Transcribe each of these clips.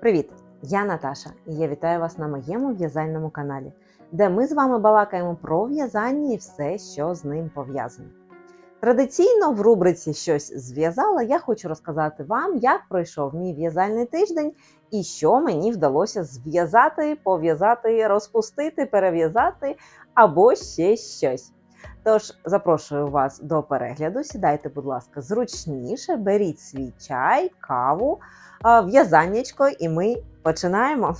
Привіт! Я Наташа і я вітаю вас на моєму в'язальному каналі, де ми з вами балакаємо про в'язання і все, що з ним пов'язано. Традиційно в рубриці Щось зв'язала я хочу розказати вам, як пройшов мій в'язальний тиждень і що мені вдалося зв'язати, пов'язати, розпустити, перев'язати або ще щось. Тож запрошую вас до перегляду. Сідайте, будь ласка, зручніше, беріть свій чай, каву, в'язаннячко, і ми починаємо.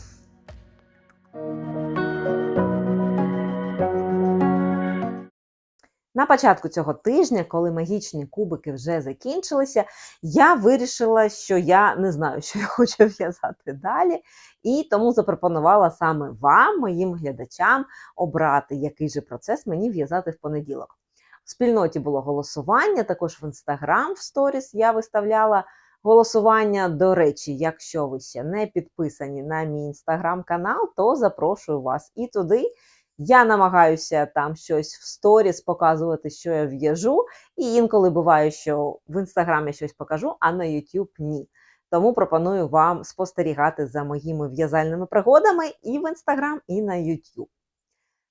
На початку цього тижня, коли магічні кубики вже закінчилися, я вирішила, що я не знаю, що я хочу в'язати далі, і тому запропонувала саме вам, моїм глядачам, обрати, який же процес мені в'язати в понеділок. В спільноті було голосування, також в інстаграм в сторіс я виставляла голосування. До речі, якщо ви ще не підписані на мій інстаграм-канал, то запрошую вас і туди. Я намагаюся там щось в сторіс показувати, що я в'яжу, і інколи буває, що в інстаграмі щось покажу, а на YouTube ні. Тому пропоную вам спостерігати за моїми в'язальними пригодами і в інстаграм, і на YouTube.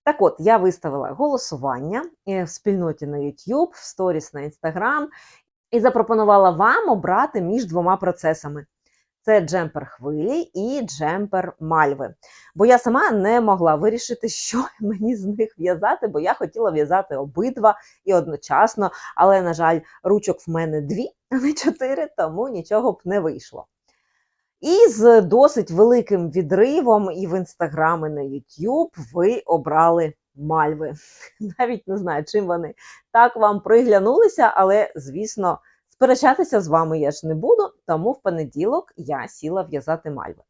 Так от, я виставила голосування е, в спільноті на YouTube, в сторіс на Instagram, і запропонувала вам обрати між двома процесами: це джемпер хвилі і джемпер мальви. Бо я сама не могла вирішити, що мені з них в'язати, бо я хотіла в'язати обидва і одночасно, але, на жаль, ручок в мене дві, а не чотири, тому нічого б не вийшло. І з досить великим відривом і в інстаграм, і на YouTube ви обрали мальви. Навіть не знаю, чим вони так вам приглянулися, але, звісно, сперечатися з вами я ж не буду, тому в понеділок я сіла в'язати мальви.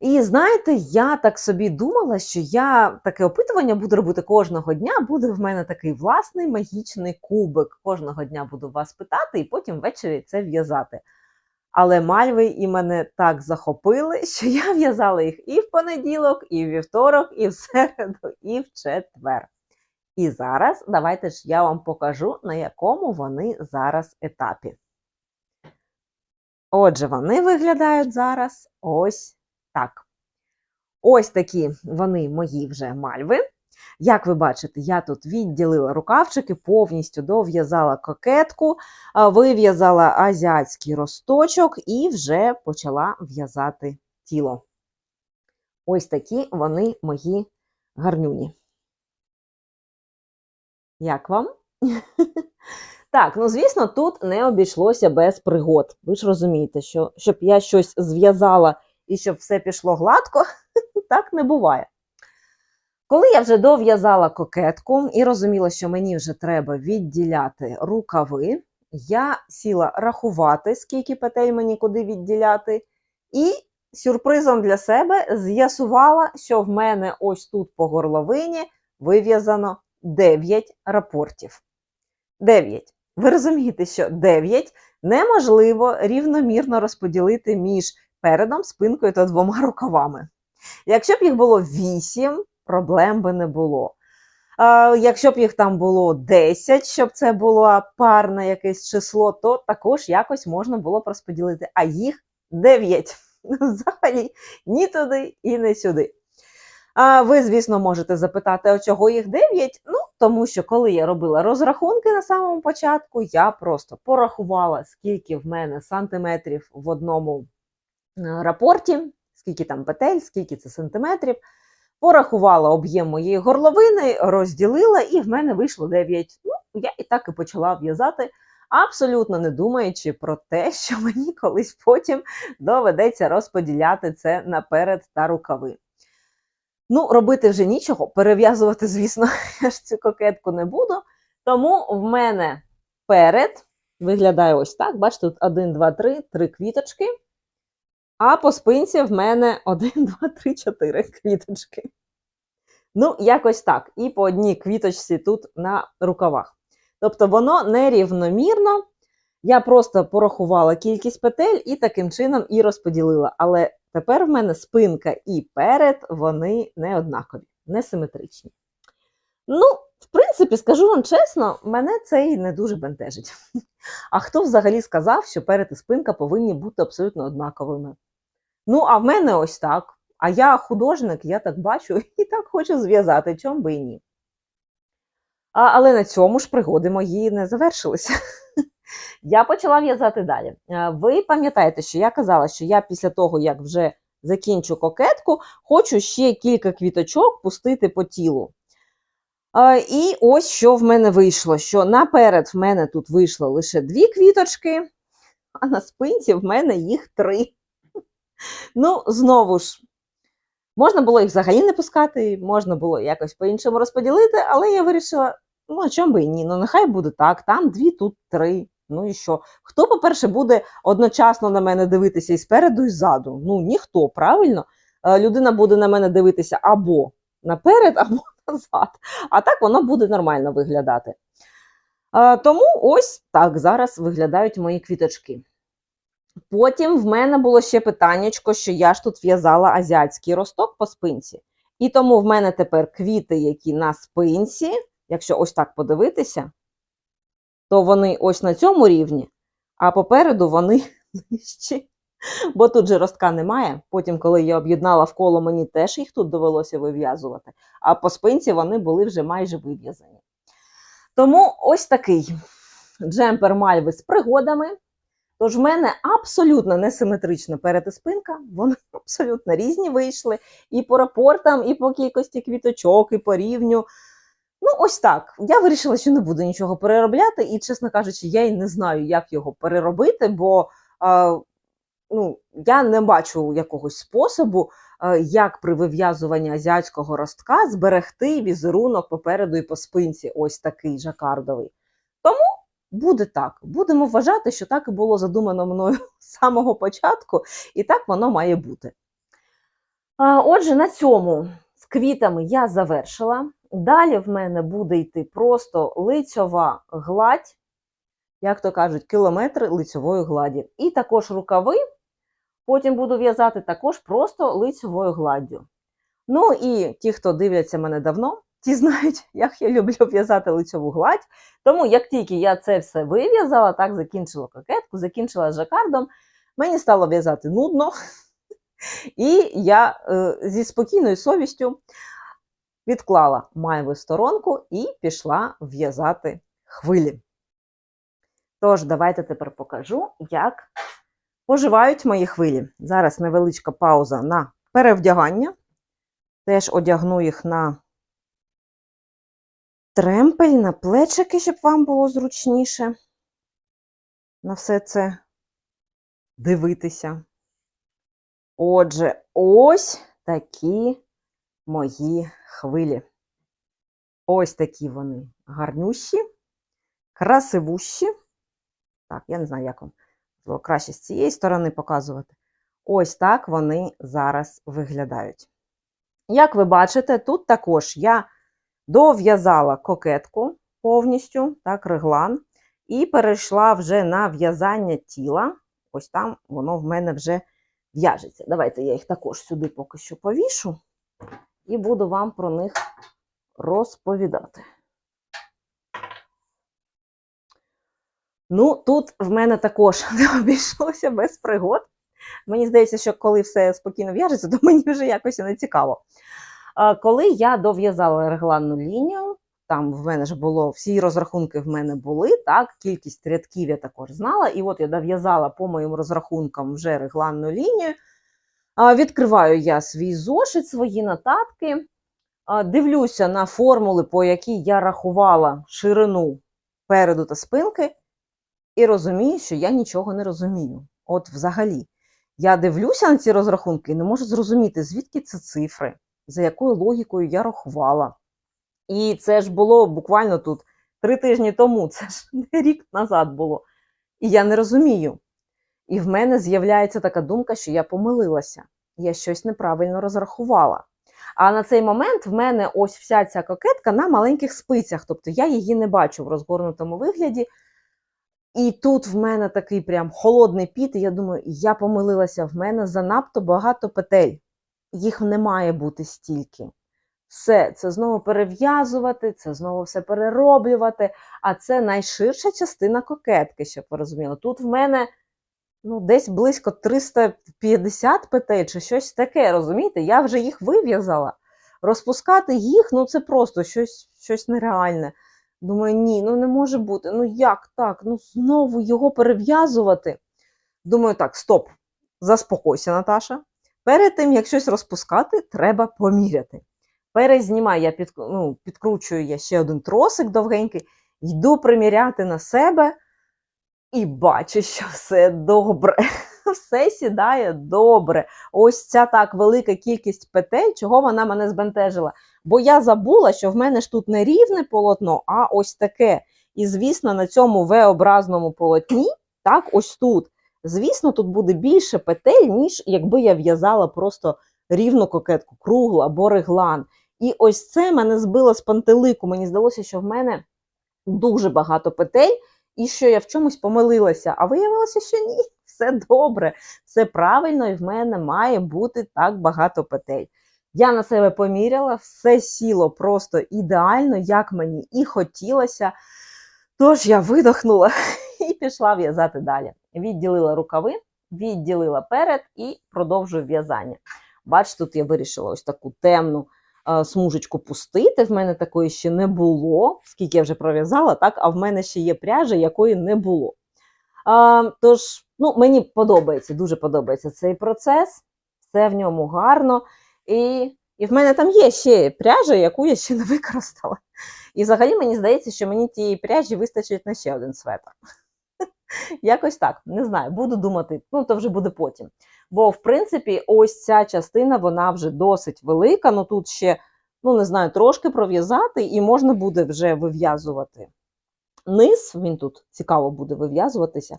І знаєте, я так собі думала, що я таке опитування буду робити кожного дня. Буде в мене такий власний магічний кубик. Кожного дня буду вас питати, і потім ввечері це в'язати. Але мальви і мене так захопили, що я в'язала їх і в понеділок, і в вівторок, і в середу, і в четвер. І зараз давайте ж я вам покажу, на якому вони зараз етапі. Отже, вони виглядають зараз ось так. Ось такі вони мої вже мальви. Як ви бачите, я тут відділила рукавчики, повністю дов'язала кокетку, вив'язала азіатський росточок і вже почала в'язати тіло. Ось такі вони мої гарнюні. Як вам? Так, ну звісно, тут не обійшлося без пригод. Ви ж розумієте, що щоб я щось зв'язала і щоб все пішло гладко, так не буває. Коли я вже дов'язала кокетку і розуміла, що мені вже треба відділяти рукави, я сіла рахувати, скільки петель мені куди відділяти, і сюрпризом для себе з'ясувала, що в мене ось тут по горловині вив'язано 9 рапортів. 9. Ви розумієте, що 9 неможливо рівномірно розподілити між передом, спинкою та двома рукавами. Якщо б їх було 8, проблем би не було. А, Якщо б їх там було 10, щоб це було парне якесь число, то також якось можна було б розподілити. А їх 9. Взагалі ні туди і не сюди. А ви, звісно, можете запитати, а чого їх 9? Ну, тому що коли я робила розрахунки на самому початку, я просто порахувала, скільки в мене сантиметрів в одному е, рапорті, скільки там петель, скільки це сантиметрів. Порахувала об'єм моєї горловини, розділила, і в мене вийшло 9. Ну, я і так і почала в'язати, абсолютно не думаючи про те, що мені колись потім доведеться розподіляти це наперед та рукави. Ну, робити вже нічого, перев'язувати, звісно, я ж цю кокетку не буду. Тому в мене перед виглядає ось так. Бачите, тут 1, 2, 3, 3 квіточки. А по спинці в мене 1, 2, 3, 4 квіточки. Ну, якось так. І по одній квіточці тут на рукавах. Тобто воно нерівномірно. Я просто порахувала кількість петель і таким чином і розподілила. Але тепер в мене спинка і перед, вони не однакові, не симетричні. Ну, в принципі, скажу вам чесно, мене це і не дуже бентежить. А хто взагалі сказав, що перед і спинка повинні бути абсолютно однаковими? Ну, а в мене ось так. А я художник, я так бачу і так хочу зв'язати, чом би і ні. А, але на цьому ж пригоди мої не завершилися. Я почала в'язати далі. Е, Ви пам'ятаєте, що я казала, що я після того, як вже закінчу кокетку, хочу ще кілька квіточок пустити по тілу. Е, І ось що в мене вийшло: що наперед в мене тут вийшло лише дві квіточки, а на спинці в мене їх три. Ну, знову ж, можна було їх взагалі не пускати, можна було якось по-іншому розподілити, але я вирішила, ну, а чому би і ні? Ну, нехай буде так, там дві, тут три. Ну і що? Хто, по-перше, буде одночасно на мене дивитися і спереду, і ззаду? Ну, ніхто, правильно? Е, Людина буде на мене дивитися або наперед, або назад. А так воно буде нормально виглядати. Е, Тому ось так зараз виглядають мої квіточки. Потім в мене було ще питаннячко, що я ж тут в'язала азіатський росток по спинці. І тому в мене тепер квіти, які на спинці, якщо ось так подивитися, то вони ось на цьому рівні, а попереду вони нижчі. Бо тут же ростка немає. Потім, коли я об'єднала в коло, мені теж їх тут довелося вив'язувати. А по спинці вони були вже майже вив'язані. Тому ось такий джемпер мальви з пригодами. Тож в мене абсолютно несиметрична перед і спинка, вони абсолютно різні вийшли. І по рапортам, і по кількості квіточок, і по рівню. Ну, ось так. Я вирішила, що не буду нічого переробляти, і, чесно кажучи, я й не знаю, як його переробити, бо а, ну, я не бачу якогось способу, а, як при вив'язуванні азіатського ростка зберегти візерунок попереду і по спинці, ось такий жакардовий. Буде так. Будемо вважати, що так і було задумано мною з самого початку, і так воно має бути. Отже, на цьому з квітами я завершила. Далі в мене буде йти просто лицьова гладь, як то кажуть, кілометри лицьової гладі. І також рукави. Потім буду в'язати також просто лицьовою гладдю. Ну і ті, хто дивляться мене давно, ті знають, як я люблю в'язати лицьову гладь. Тому як тільки я це все вив'язала, так закінчила кокетку, закінчила жакардом, мені стало в'язати нудно. І я е, зі спокійною совістю відклала майву сторонку і пішла в'язати хвилі. Тож, давайте тепер покажу, як поживають мої хвилі. Зараз невеличка пауза на перевдягання. Теж одягну їх на тремпель, на плечики, щоб вам було зручніше на все це дивитися. Отже, ось такі мої хвилі. Ось такі вони гарнющі, красивущі. Так, я не знаю, як вам було краще з цієї сторони показувати. Ось так вони зараз виглядають. Як ви бачите, тут також я дов'язала кокетку повністю, так, реглан, і перейшла вже на в'язання тіла. Ось там воно в мене вже в'яжеться. Давайте я їх також сюди поки що повішу і буду вам про них розповідати. Ну, тут в мене також не обійшлося без пригод. Мені здається, що коли все спокійно в'яжеться, то мені вже якось не цікаво. Коли я дов'язала регланну лінію, там в мене ж було, всі розрахунки в мене були, так, кількість рядків я також знала. І от я дов'язала по моїм розрахункам вже регланну лінію. Відкриваю я свій зошит, свої нотатки, дивлюся на формули, по якій я рахувала ширину переду та спинки, і розумію, що я нічого не розумію. От взагалі. Я дивлюся на ці розрахунки і не можу зрозуміти, звідки це цифри, за якою логікою я рахувала. І це ж було буквально тут три тижні тому, це ж рік назад було. І я не розумію. І в мене з'являється така думка, що я помилилася, я щось неправильно розрахувала. А на цей момент в мене ось вся ця кокетка на маленьких спицях, тобто я її не бачу в розгорнутому вигляді. І тут в мене такий прям холодний піт, і я думаю, я помилилася, в мене занадто багато петель. Їх не має бути стільки. Все, це знову перев'язувати, це знову все перероблювати. А це найширша частина кокетки, щоб ви розуміли. Тут в мене ну, десь близько 350 петель чи щось таке, розумієте? Я вже їх вив'язала. Розпускати їх, ну це просто щось, щось нереальне. Думаю, ні, ну не може бути. Ну як так? Ну знову його перев'язувати. Думаю, так, стоп, заспокойся, Наташа. Перед тим, як щось розпускати, треба поміряти. Перезнімаю, я під, ну, підкручую я ще один тросик довгенький, йду приміряти на себе і бачу, що все добре. Все сідає добре. Ось ця так велика кількість петель, чого вона мене збентежила. Бо я забула, що в мене ж тут не рівне полотно, а ось таке. І, звісно, на цьому V-образному полотні, так, ось тут, звісно, тут буде більше петель, ніж якби я в'язала просто рівну кокетку, круглу або реглан. І ось це мене збило з пантелику. Мені здалося, що в мене дуже багато петель, і що я в чомусь помилилася. А виявилося, що ні, все добре, все правильно, і в мене має бути так багато петель. Я на себе поміряла, все сіло просто ідеально, як мені і хотілося. Тож я видохнула і пішла в'язати далі. Відділила рукави, відділила перед і продовжую в'язання. Бачите, тут я вирішила ось таку темну е, смужечку пустити. В мене такої ще не було, скільки я вже пров'язала, так, а в мене ще є пряжа, якої не було. А, тож, ну, мені подобається, дуже подобається цей процес, все в ньому гарно. І, і в мене там є ще пряжа, яку я ще не використала. І взагалі мені здається, що мені тієї пряжі вистачить на ще один светр. Якось так, не знаю, буду думати, ну то вже буде потім. Бо, в принципі, ось ця частина, вона вже досить велика. Ну тут ще, ну не знаю, трошки пров'язати, і можна буде вже вив'язувати низ. Він тут цікаво буде вив'язуватися.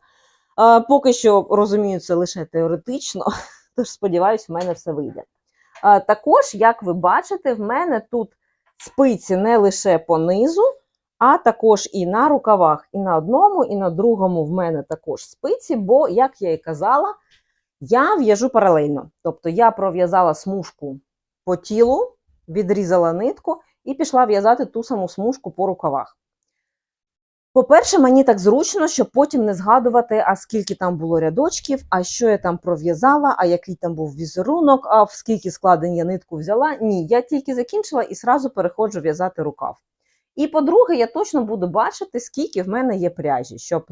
Поки що розумію, це лише теоретично, тож сподіваюсь, в мене все вийде. А, Також, як ви бачите, в мене тут спиці не лише по низу, а також і на рукавах. І на одному, і на другому в мене також спиці, бо, як я і казала, я в'яжу паралельно. Тобто я пров'язала смужку по тілу, відрізала нитку і пішла в'язати ту саму смужку по рукавах. По-перше, мені так зручно, щоб потім не згадувати, а скільки там було рядочків, а що я там пров'язала, а який там був візерунок, а в скільки складень я нитку взяла. Ні, я тільки закінчила і сразу переходжу в'язати рукав. І по-друге, я точно буду бачити, скільки в мене є пряжі, щоб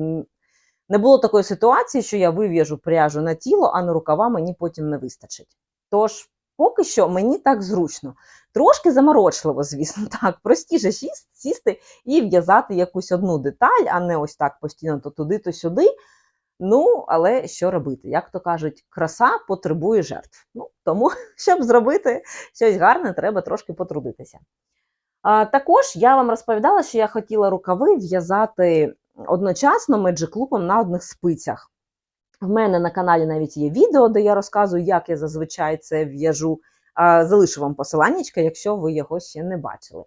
не було такої ситуації, що я вив'яжу пряжу на тіло, а на рукава мені потім не вистачить. Тож, поки що мені так зручно. Трошки заморочливо, звісно, так, простіше сісти і в'язати якусь одну деталь, а не ось так постійно то туди, то сюди. Ну, але що робити? Як то кажуть, краса потребує жертв. Ну, Тому, щоб зробити щось гарне, треба трошки потрудитися. Також я вам розповідала, що я хотіла рукави в'язати одночасно меджиклупом на одних спицях. В мене на каналі навіть є відео, де я розказую, як я зазвичай це в'яжу. Залишу вам посиланнячка, якщо ви його ще не бачили.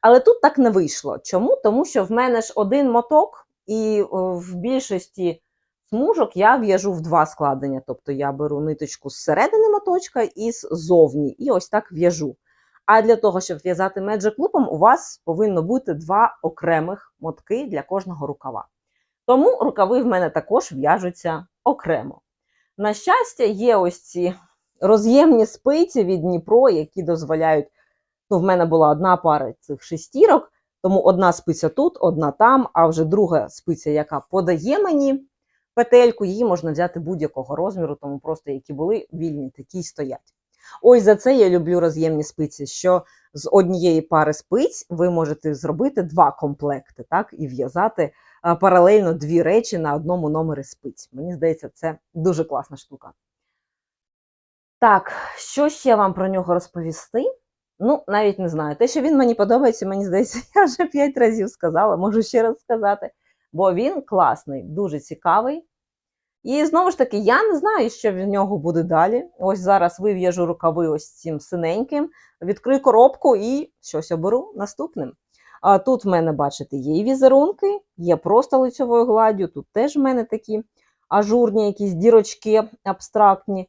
Але тут так не вийшло. Чому? Тому що в мене ж один моток, і в більшості смужок я в'яжу в два складення. Тобто я беру ниточку з середини моточка і ззовні, і ось так в'яжу. А для того, щоб в'язати Loop, у вас повинно бути два окремих мотки для кожного рукава. Тому рукави в мене також в'яжуться окремо. На щастя, є ось ці роз'ємні спиці від Дніпро, які дозволяють. Ну, в мене була одна пара цих шестірок, тому одна спиця тут, одна там, а вже друга спиця, яка подає мені петельку, її можна взяти будь-якого розміру, тому просто які були вільні, такі й стоять. Ось за це я люблю роз'ємні спиці, що з однієї пари спиць ви можете зробити два комплекти, так, і в'язати паралельно дві речі на одному номері спиць. Мені здається, це дуже класна штука. Так, що ще вам про нього розповісти? Ну, навіть не знаю. Те, що він мені подобається, мені здається, я вже п'ять разів сказала, можу ще раз сказати. Бо він класний, дуже цікавий. І знову ж таки, я не знаю, що в нього буде далі. Ось зараз вив'яжу рукави ось цим синеньким, відкрию коробку і щось оберу наступним. А тут в мене, бачите, є і візерунки, є просто лицьовою гладдю, тут теж в мене такі ажурні, якісь дірочки абстрактні.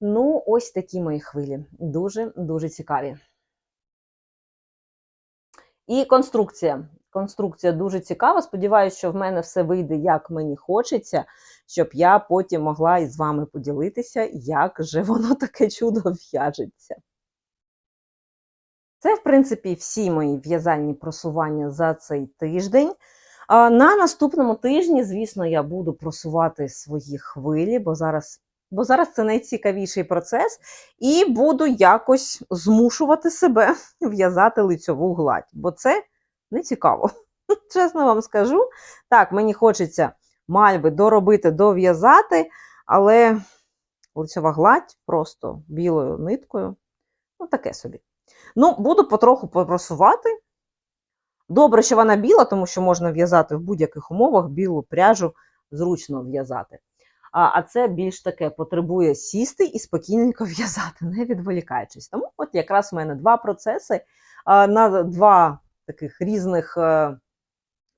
Ну, ось такі мої хвилі. Дуже-дуже цікаві. І конструкція. Конструкція дуже цікава. Сподіваюся, що в мене все вийде, як мені хочеться, щоб я потім могла із вами поділитися, як же воно таке чудо в'яжеться. Це, в принципі, всі мої в'язальні просування за цей тиждень. А на наступному тижні, звісно, я буду просувати свої хвилі, бо зараз, бо зараз це найцікавіший процес, і буду якось змушувати себе в'язати лицьову гладь, бо це не цікаво. Чесно вам скажу. Так, мені хочеться мальви доробити, дов'язати, але лицьова гладь просто білою ниткою. Ну, таке собі. Ну, буду потроху попросувати. Добре, що вона біла, тому що можна в'язати в будь-яких умовах білу пряжу зручно в'язати. А а це більш таке потребує сісти і спокійненько в'язати, не відволікаючись. Тому от якраз в мене два процеси а, на два таких різних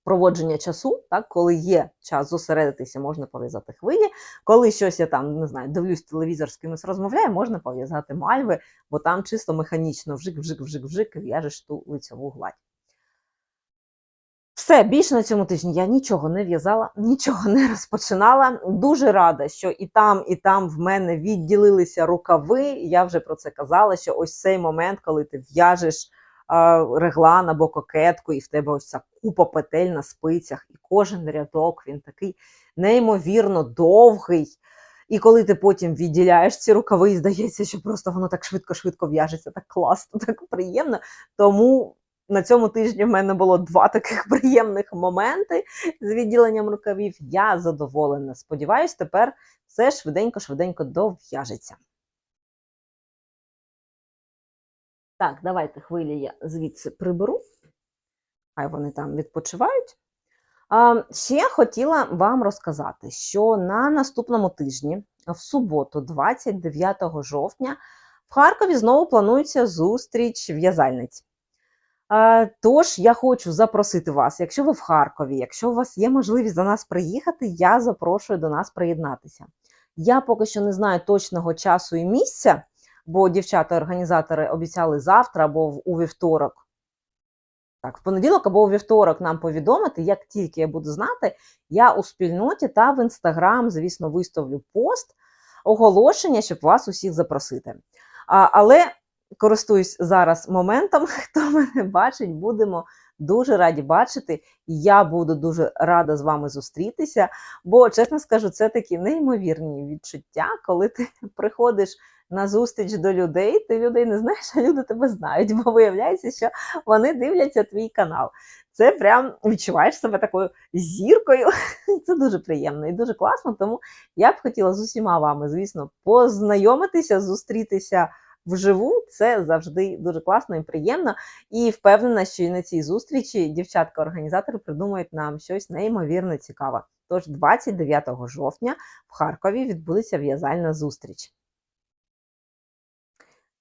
проводження часу, так, коли є час зосередитися, можна пов'язати хвилі. Коли щось я там не знаю, дивлюсь телевізор з кимось розмовляю, можна пов'язати мальви, бо там чисто механічно вжик-вжик-вжик-вжик в'яжеш ту лицьову гладь. Все, більше на цьому тижні я нічого не в'язала, нічого не розпочинала. Дуже рада, що і там, і там в мене відділилися рукави. Я вже про це казала, що ось цей момент, коли ти в'яжеш реглан або кокетку, і в тебе ось ця купа петель на спицях, і кожен рядок він такий неймовірно довгий. І коли ти потім відділяєш ці рукави, і здається, що просто воно так швидко-швидко в'яжеться, так класно, так приємно. Тому на цьому тижні в мене було два таких приємних моменти з відділенням рукавів. Я задоволена. Сподіваюсь, тепер все швиденько-швиденько дов'яжеться. Так, давайте хвилі я звідси приберу. Хай вони там відпочивають. Ще хотіла вам розказати, що на наступному тижні, в суботу, 29 жовтня, в Харкові знову планується зустріч в'язальниць. Тож я хочу запросити вас, якщо ви в Харкові, якщо у вас є можливість до нас приїхати, я запрошую до нас приєднатися. Я поки що не знаю точного часу і місця, бо дівчата-організатори обіцяли завтра або у вівторок. Так, в понеділок або у вівторок нам повідомити, як тільки я буду знати, я у спільноті та в інстаграм, звісно, виставлю пост, оголошення, щоб вас усіх запросити. А, Але користуюсь зараз моментом, хто мене бачить, будемо дуже раді бачити. Я буду дуже рада з вами зустрітися. Бо, чесно скажу, це такі неймовірні відчуття, коли ти приходиш на зустріч до людей, ти людей не знаєш, а люди тебе знають, бо виявляється, що вони дивляться твій канал. Це прям відчуваєш себе такою зіркою. Це дуже приємно і дуже класно. Тому я б хотіла з усіма вами, звісно, познайомитися, зустрітися вживу це завжди дуже класно і приємно. І впевнена, що і на цій зустрічі дівчатка-організатори придумають нам щось неймовірно цікаве. Тож 29 жовтня в Харкові відбудеться в'язальна зустріч.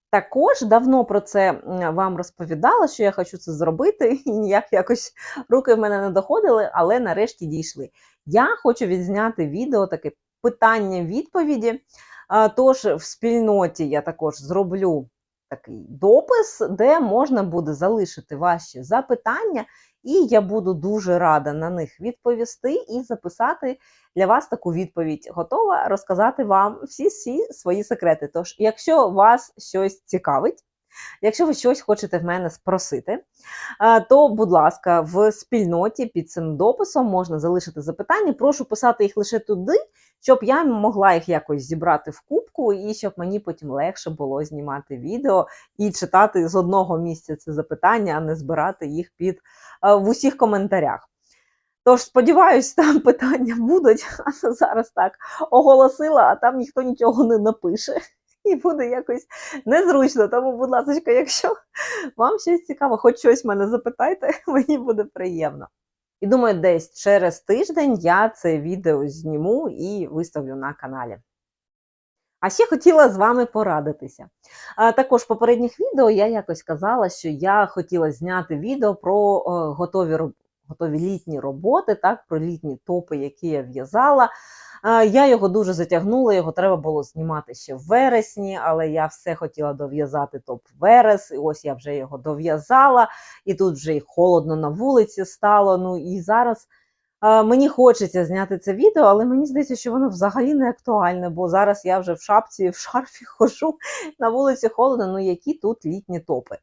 Також давно про це вам розповідала, що я хочу це зробити, і ніяк якось руки в мене не доходили, але нарешті дійшли. Я хочу відзняти відео таке питання-відповіді Тож в спільноті я також зроблю такий допис, де можна буде залишити ваші запитання, і я буду дуже рада на них відповісти і записати для вас таку відповідь. Готова розказати вам всі всі свої секрети. Тож, якщо вас щось цікавить, Якщо ви щось хочете в мене спросити, то, будь ласка, в спільноті під цим дописом можна залишити запитання. Прошу писати їх лише туди, щоб я могла їх якось зібрати в кубку, і щоб мені потім легше було знімати відео і читати з одного місця це запитання, а не збирати їх під в усіх коментарях. Тож, сподіваюсь, там питання будуть, а зараз так оголосила, а там ніхто нічого не напише і буде якось незручно. Тому, будь ласка, якщо вам щось цікаво, хоч щось мене запитайте, мені буде приємно. І думаю, десь через тиждень я це відео зніму і виставлю на каналі. А ще хотіла з вами порадитися. А, Також в попередніх відео я якось казала, що я хотіла зняти відео про готові готові літні роботи, так, про літні топи, які я в'язала. Я його дуже затягнула, його треба було знімати ще в вересні, але я все хотіла дов'язати топ верес. І ось я вже його дов'язала, і тут вже й холодно на вулиці стало. Ну і зараз мені хочеться зняти це відео, але мені здається, що воно взагалі не актуальне, бо зараз я вже в шапці, в шарфі хожу на вулиці холодно. Ну які тут літні топи.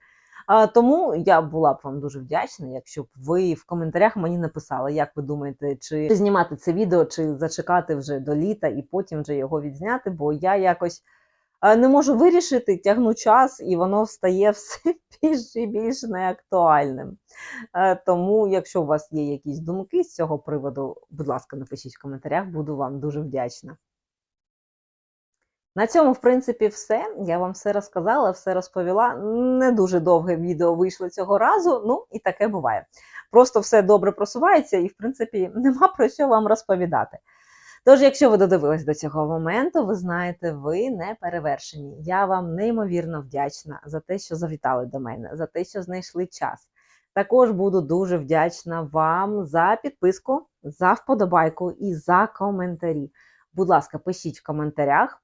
Тому я була б вам дуже вдячна, якщо б ви в коментарях мені написали, як ви думаєте, чи знімати це відео, чи зачекати вже до літа і потім вже його відзняти, бо я якось е, не можу вирішити, тягну час, і воно стає все більш і більш неактуальним. Е, Тому, якщо у вас є якісь думки з цього приводу, будь ласка, напишіть в коментарях, буду вам дуже вдячна. На цьому, в принципі, все. Я вам все розказала, все розповіла. Не дуже довге відео вийшло цього разу, ну і таке буває. Просто все добре просувається, і, в принципі, нема про що вам розповідати. Тож, якщо ви додивились до цього моменту, ви знаєте, ви не перевершені. Я вам неймовірно вдячна за те, що завітали до мене, за те, що знайшли час. Також буду дуже вдячна вам за підписку, за вподобайку і за коментарі. Будь ласка, пишіть в коментарях.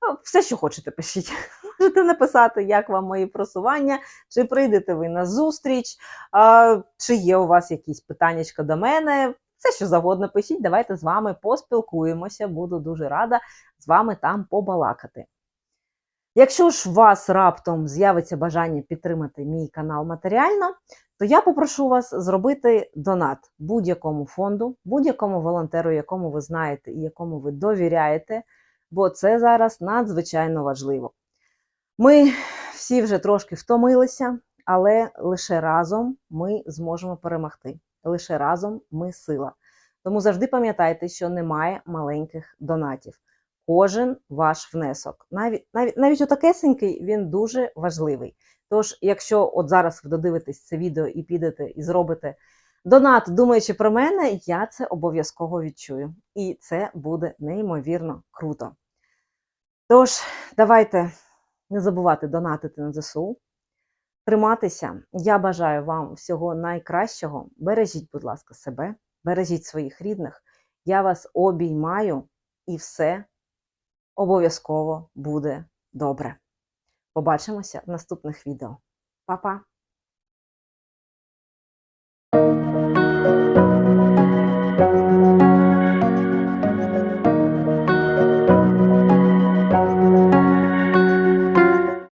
А, Все, що хочете, пишіть. Можете написати, як вам мої просування, чи прийдете ви на зустріч, чи є у вас якісь питання до мене. Все, що завгодно пишіть, давайте з вами поспілкуємося. Буду дуже рада з вами там побалакати. Якщо ж у вас раптом з'явиться бажання підтримати мій канал матеріально, то я попрошу вас зробити донат будь-якому фонду, будь-якому волонтеру, якому ви знаєте і якому ви довіряєте бо це зараз надзвичайно важливо. Ми всі вже трошки втомилися, але лише разом ми зможемо перемогти. Лише разом ми сила. Тому завжди пам'ятайте, що немає маленьких донатів. Кожен ваш внесок. Навіть навіть, навіть отакесенький він дуже важливий. Тож, якщо от зараз ви додивитесь це відео і підете і зробите донат, думаючи про мене, я це обов'язково відчую. І це буде неймовірно круто. Тож, давайте не забувати донатити на ЗСУ, триматися. Я бажаю вам всього найкращого. Бережіть, будь ласка, себе, бережіть своїх рідних. Я вас обіймаю і все обов'язково буде добре. Побачимося в наступних відео. Па-па!